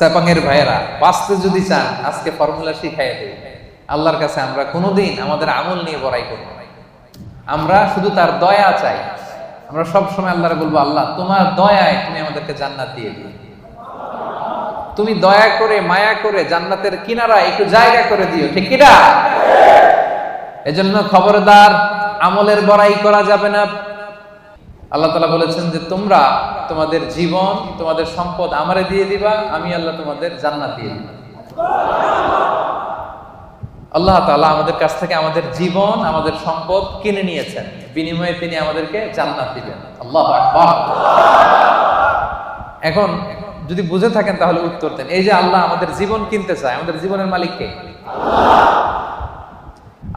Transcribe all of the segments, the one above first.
স্যাপাংয়ের ভাইয়েরা, বাঁচতে যদি চান, আজকে ফর্মুলা শিখাই দেই। আল্লাহর কাছে আমরা কোনোদিন আমাদের আমল নিয়ে বড়াই করব আমরা শুধু তার দয়া চাই। আমরা সব সময় আল্লাহরে বলব, আল্লাহ, তোমার দয়ায় তুমি আমাদেরকে জান্নাত দিয়ে দিও। তুমি দয়া করে, মায়া করে জান্নাতের কিনারা একটু জায়গা করে দিও, ঠিক কিনা? এজন্য খবরদার, আমলের বড়াই করা যাবে না। আল্লাহ তালা বলেছেন যে, তোমরা তোমাদের জীবন, তোমাদের সম্পদ আমারে দিয়ে দিবা, আমি আল্লাহ তোমাদের জান্নাত দিয়ে দিবা আল্লাহ তাআলা আমাদের কাছ থেকে আমাদের জীবন, আমাদের সম্পদ কিনে নিয়েছেন। বিনিময়ে তিনি আমাদেরকে জান্নাত দিবেন। আল্লাহ এখন যদি বুঝে থাকেন তাহলে উত্তর দেন। এই যে আল্লাহ আমাদের জীবন কিনতে চায়, আমাদের জীবনের মালিক কে?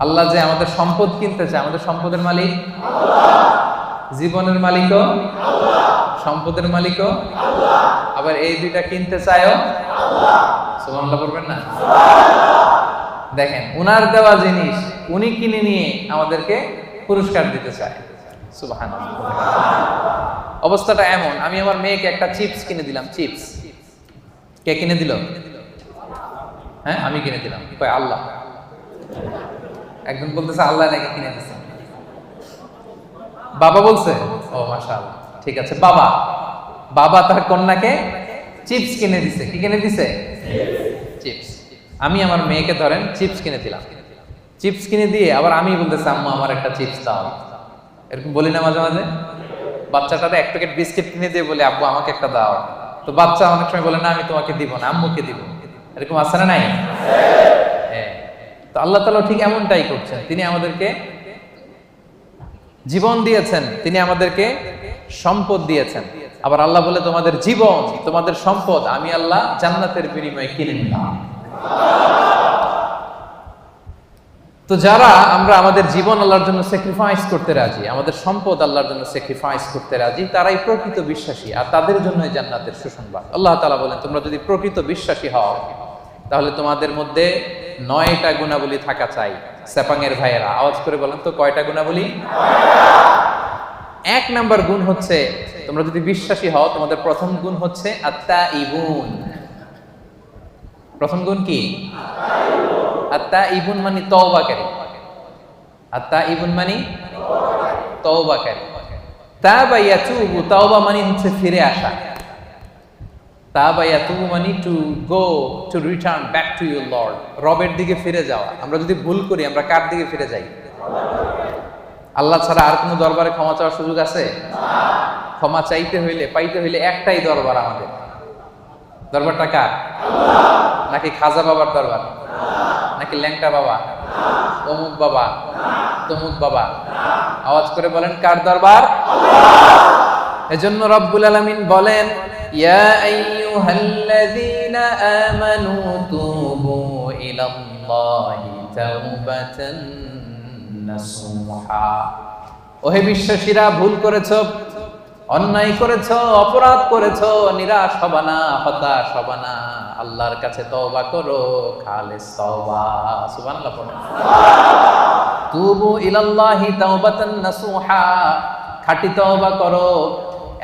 আল্লাহ যে আমাদের সম্পদ কিনতে চায়, আমাদের সম্পদের মালিক? জীবনের মালিকও? সম্পদের মালিকও? আবার এই দুইটা কিনতে চায়ও? সুবহানাল্লাহ করবেন না? দেখেন উনার দেওয়া জিনিস উনি কিনে নিয়ে আমাদেরকে পুরস্কার দিতে চায়। সুবহানাল্লাহ। অবস্থাটা এমন আমি আমার মেয়েকে একটা চিপস কিনে দিলাম চিপস। কে কিনে দিল? হ্যাঁ আমি কিনে দিলাম। কয় আল্লাহ। একজন বলতেছে আল্লাহ নাকি কিনে দিচ্ছে বাবা বলছে? ও, মাশাআল্লাহ। ঠিক আছে, বাবা। বাবা তার কন্যাকে চিপস কিনে দিছে। কি কিনে দিছে? চিপস। আমি আমার মেয়েকে ধরেন, চিপস কিনে দিলাম। চিপস কিনে দিয়ে আবার আমি বলতেছি, আম্মু, আমার একটা চিপস দাও। এরকম বলি না মাঝে মাঝে? বাচ্চাটারে এক প্যাকেট বিস্কিট কিনে দিয়ে বলে, আব্বু, আমাকে একটা দাও। তো বাচ্চা অনেক সময় বলে, না, আমি তোমাকে দিব না, আম্মুকে দিব। এরকম আছে না নাই? হ্যাঁ। তো আল্লাহ তালা ঠিক এমনটাই করছেন। তিনি আমাদেরকে জীবন দিয়েছেন, তিনি আমাদেরকে সম্পদ দিয়েছেন। আবার আল্লাহ বলে, তোমাদের জীবন, তোমাদের সম্পদ আমি আল্লাহ জান্নাতের বিনিময়ে কিনে নিলাম। তো যারা আমরা আমাদের জীবন আল্লাহর জন্য স্যাক্রিফাইস করতে রাজি, আমাদের সম্পদ আল্লাহর জন্য স্যাক্রিফাইস করতে রাজি, তারাই প্রকৃত বিশ্বাসী আর তাদের জন্যই জান্নাতের সুসংবাদ। আল্লাহ তাআলা বলেন, তোমরা যদি প্রকৃত বিশ্বাসী হও, তাহলে তোমাদের মধ্যে নয়টা গুণাবলী থাকা চাই। সেপাংয়ের ভাইয়েরা, আওয়াজ করে বলেন তো কয়টা গুণাবলী? এক নাম্বার গুণ হচ্ছে, তোমরা যদি বিশ্বাসী হও, তোমাদের প্রথম গুণ হচ্ছে আত্মা ইবুন প্রথম গুণ কি? আত্মা ইবুন মানে তওবাকারী। আত্মা ইবুন মানে তওবাকারী। তাবা ইয়াতুবু, তাওবা মানে হচ্ছে ফিরে আসা। তাবা ইয়াতুবু মানে to go to return back to your lord রবের দিকে ফিরে যাওয়া। আমরা যদি ভুল করি আমরা কার দিকে ফিরে যাই? আল্লাহ ছাড়া আর কোনো দরবারে ক্ষমা চাওয়ার সুযোগ আছে? ক্ষমা চাইতে হইলে পাইতে হইলে একটাই দরবার আমাদের। দরবারটা কার? নাকি খাজা বাবার দরবার? নাকি ল্যাংটা বাবা? অমুক বাবা? তমুক বাবা? আওয়াজ করে বলেন কার দরবার? এজন্য রব্বুল আলামিন বলেন ইয়া আইয়ুহাল্লাযীনা আমানু তুবু ইলাল্লাহি তাওবাতান নাসুহা ওহে বিশ্বাসীরা, ভুল করেছ, অন্যায় করেছ, অপরাধ করেছ, নিরাশ হবা হতাশ হবা আল্লাহর কাছে তওবা করো, খালিস তওবা। সুবহানাল্লাহ তুবু ইলাল্লাহি তাওবাতান নাসুহা। খাঁটি তওবা করো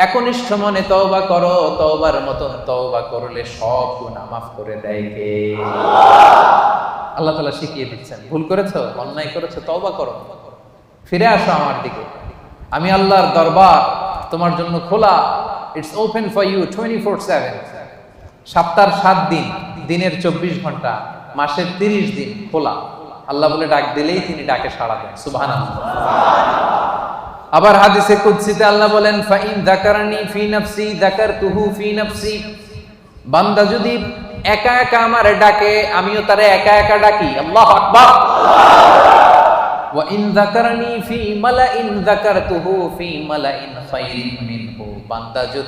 একনিষ্ঠ মনে তওবা করো, তওবার মতন তওবা করলে সব গুনাহ মাফ করে দেয় কে? আল্লাহ তাআলা শিখিয়ে দিচ্ছেন। ভুল করেছ? অন্যায় করেছ? তওবা করো। ফিরে আসো আমার দিকে। আমি আল্লাহর দরবার তোমার জন্য খোলা। It's open for you twenty four seven সপ্তাহের সাত দিন, দিনের চব্বিশ ঘণ্টা, মাসের তিরিশ দিন খোলা। আল্লাহ বলে ডাক দিলেই তিনি ডাকে সাড়া দেন। সুবহান আবার হাদিসে কুদসিতে আল্লাহ বলেন, ফাইন যাকারানি ফি নাফসি, যাকারতুহু ফি নাফসি। বান্দা যদি একা একা আমার ডাকে, আমিও তারে একা একা ডাকি। আল্লাহু আকবার। ওয়া ইন যাকারানি ফি মালাইন যাকারতুহু ফি মালাইন খায়রিন মিনহু। বান্দা যদি